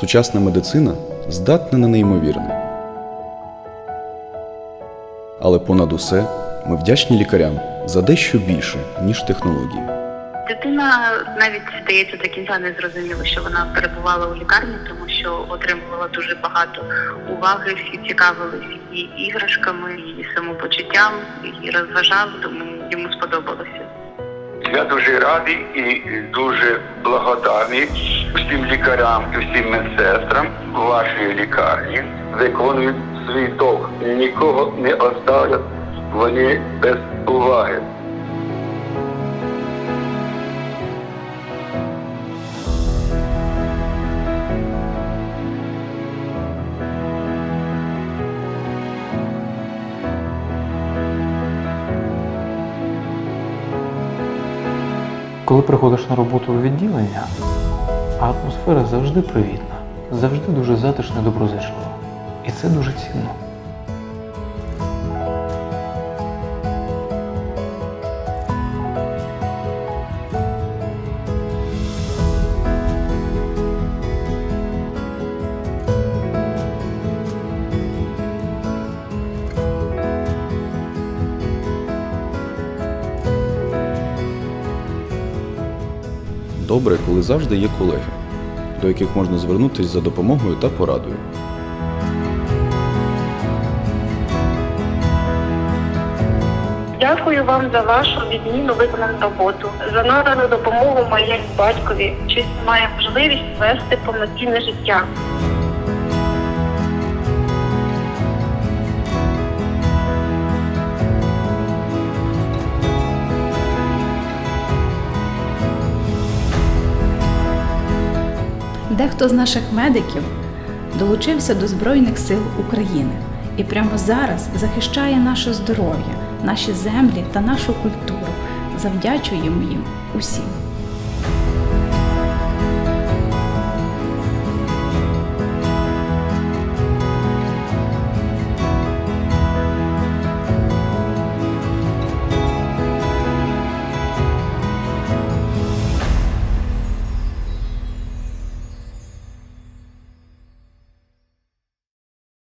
Сучасна медицина здатна на неймовірне. Але понад усе ми вдячні лікарям за дещо більше, ніж технології. Дитина навіть здається до кінця не зрозуміла, що вона перебувала у лікарні, тому що отримувала дуже багато уваги, всі цікавились її іграшками, її самопочуттям, її розважали, тому йому сподобалося. Я дуже радий і дуже благодарний всім лікарям і всім медсестрам вашої лікарні. Виконують свій долг, Нікого не оставлять вони без уваги. Коли приходиш на роботу у відділення, атмосфера завжди привітна, завжди дуже затишна і доброзичлива. І це дуже цінно. Добре, коли завжди є колеги, до яких можна звернутися за допомогою та порадою. Дякую вам за вашу відмінну виконану роботу, за надану допомогу моєму батькові, чи має можливість вести повноцінне життя. Дехто з наших медиків долучився до Збройних сил України і прямо зараз захищає наше здоров'я, наші землі та нашу культуру. Завдячуємо їм усім.